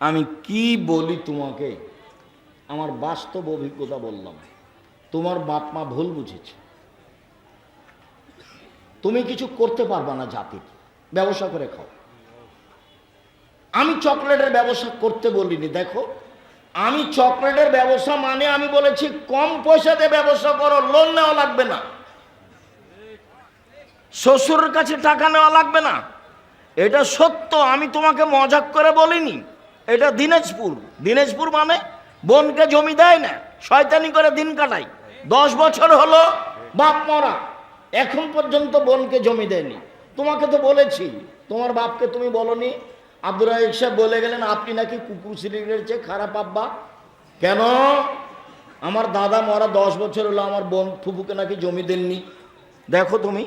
আমি কি বলি তোমাকে? আমার বাস্তব অভিজ্ঞতা বললাম। তোমার বাপ মা ভুল বুঝেছে। তুমি কিছু করতে পারবা না জাতির। ব্যবসা করে খাও। আমি চকলেটের ব্যবসা করতে বলিনি, দেখো। আমি চকলেটের ব্যবসা মানে আমি বলেছি, কম পয়সাতে ব্যবসা করো লোন নেওয়া লাগবে না। শ্বশুরের কাছে টাকা নেওয়া লাগবে না। এটা সত্য, আমি তোমাকে মজাক করে বলিনি। এটা দিনাজপুর। দিনাজপুর মানে বোনকে জমি দেয় না, শয়তানি করে দিন কাটাই দশ বছর হলো বাপ মরা, এখন পর্যন্ত বোনকে জমি দেয়নি। তোমাকে তো বলেছি, তোমার বাপকে তুমি বলনি। আব্দুর রাহিক সাহেব বলে গেলেন, আপনি নাকি কুকুর সিরিজের চেয়ে খারাপ আব্বা? কেন? আমার দাদা মরা দশ বছর হলো, আমার বোন ফুপুকে নাকি জমি দেননি। দেখো তুমি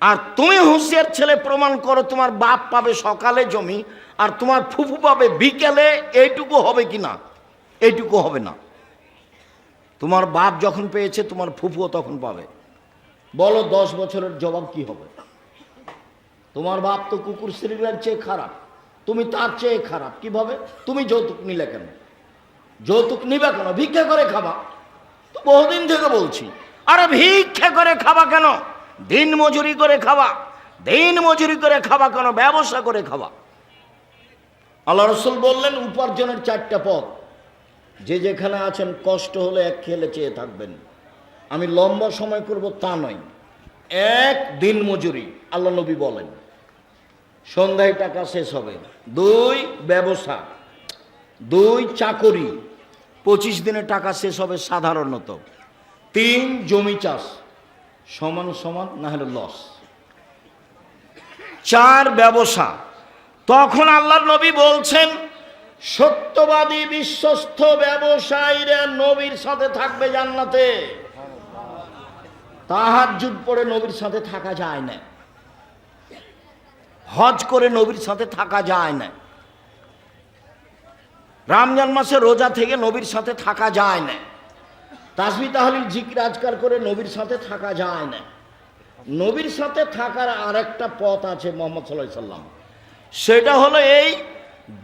আর তুমি হুঁশিয়ার ছেলে প্রমাণ করো, তোমার বাপ পাবে সকালে জমি, আর তোমার ফুফু পাবে বিকেলে, এইটুকু হবে কি না? এইটুকু হবে না। তোমার বাপ যখন পেয়েছে, তোমার ফুফুও তখন পাবে। বলো, দশ বছরের জবাব কি হবে? তোমার বাপ তো কুকুর শ্রীলার চেয়ে খারাপ। তুমি তার চেয়ে খারাপ। কীভাবে? তুমি যৌতুক নিলে কেন? যৌতুক নিবে কেন? ভিক্ষা করে খাবা। তো বহুদিন থেকে বলছি। আরে ভিক্ষা করে খাবা কেন? দিন মজুরি করে খাওয়া, দিন মজুরি করে খাওয়া, কোনো ব্যবসা করে খাওয়া। আল্লাহ রসুল বললেন, উপার্জনের চারটা পথ। যে যেখানে আছেন, কষ্ট হলে এক খেলে চেয়ে থাকবেন। আমি লম্বা সময় করব তা নয়। এক দিন মজুরি, আল্লাহ নবী বলেন। সন্ধ্যায় টাকা শেষ হবে। দুই, ব্যবসা। দুই, চাকরি। পঁচিশ দিনে টাকা শেষ হবে সাধারণত। তিন, জমি চাষ। সমান সমান না হলে লস চার ব্যবসা। তখন আল্লাহর নবী বলছেন, সত্যবাদী বিশ্বস্ত ব্যবসায়ীরা নবীর সাথে থাকবে জান্নাতে। তাহার যুগ পরে নবীর সাথে থাকা যায় না। হজ করে নবীর সাথে থাকা যায় না। রামজান মাসে রোজা থেকে নবীর সাথে থাকা যায় না। তাসবি তাহলে জিকির আজকার করে নবীর সাথে থাকা যায় না। নবীর সাথে থাকার আরেকটা পথ আছে মোহাম্মদ সাল্লাহ সাল্লাম। সেটা হলো এই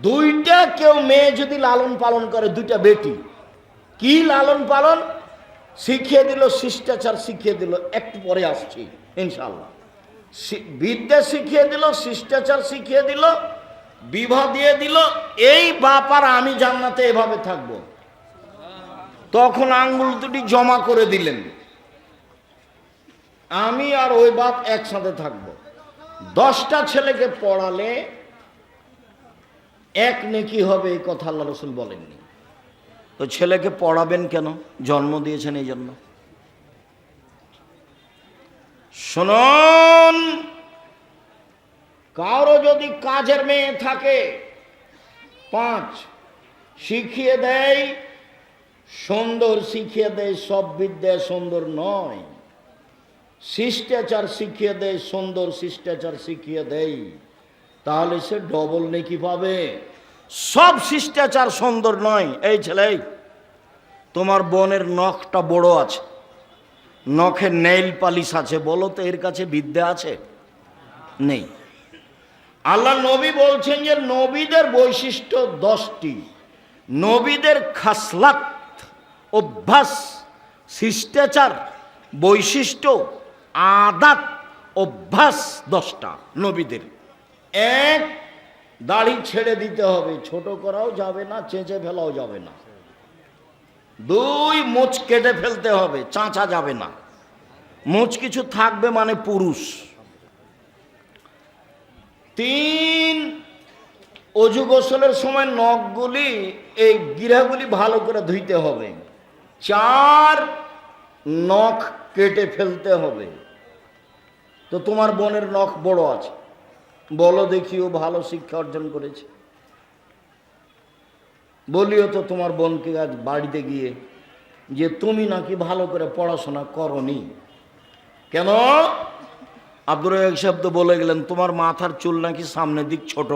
দুইটা কেউ মেয়ে যদি লালন পালন করে, দুইটা বেটি। কি লালন পালন? শিখিয়ে দিল, শিষ্টাচার শিখিয়ে দিল, একটু পরে আসছি ইনশাল্লাহ বিদ্যা শিখিয়ে দিল, শিষ্টাচার শিখিয়ে দিল, বিবাহ দিয়ে দিল, এই বাপ আর আমি জান্নাতে এভাবে থাকব। তখন আঙ্গুল দুটি জমা করে দিলেন। আমি আর ওই বাপ একসাথে থাকব। দশটা ছেলেকে পড়ালে এক নেকি হবে এই কথা আল্লাহ রসুল বলেননি। তো ছেলেকে পড়াবেন কেন? জন্ম দিয়েছেন এই জন্য। শুনুন, কারও যদি কাজের মেয়ে থাকে, পাঁচ, শিখিয়ে দেয় সুন্দর শিখিয়ে দেয়, সব বিদ্যা সুন্দর নয়। শিষ্টাচার শিখিয়ে দেয়, সুন্দর শিষ্টাচার শিখিয়ে দেয়। তাহলে সে ডবল নেকি পাবে। সব শিষ্টাচার সুন্দর নয়। এই ছেলে, তোমার বোনের নখটা বড় আছে। নখে নেইল পালিশ আছে। বলো তো, এর কাছে বিদ্যা আছে? নেই। আল্লাহ নবী বলছেন যে, নবীদের বৈশিষ্ট্য দশটি। নবীদের খাসলাত অভ্যাস, শিষ্টাচার, বৈশিষ্ট্য, আদাত, অভ্যাস দশটা নবীদের। এক, দাড়ি ছেড়ে দিতে হবে। ছোট করাও যাবে না, চেঁচে ফেলাও যাবে না। দুই, মোচ কেটে ফেলতে হবে, চাঁচা যাবে না। মোচ কিছু থাকবে মানে পুরুষ। তিন, অজু গোসলের সময় নখগুলি, এই গিরাগুলি ভালো করে ধুইতে হবে। চার নখ কেটে ফেলতে হবে। তো তোমার বোনের নখ বড় আছে। বলো দেখি ও ভালো শিক্ষা অর্জন করেছে। বলিও তো তোমার বোনকে আজ বাড়িতে গিয়ে যে তুমি নাকি ভালো করে পড়াশোনা করনি। কেন? আব্দুর এক শব্দ বলে গেলেন, তোমার মাথার চুল নাকি সামনের দিক ছোট।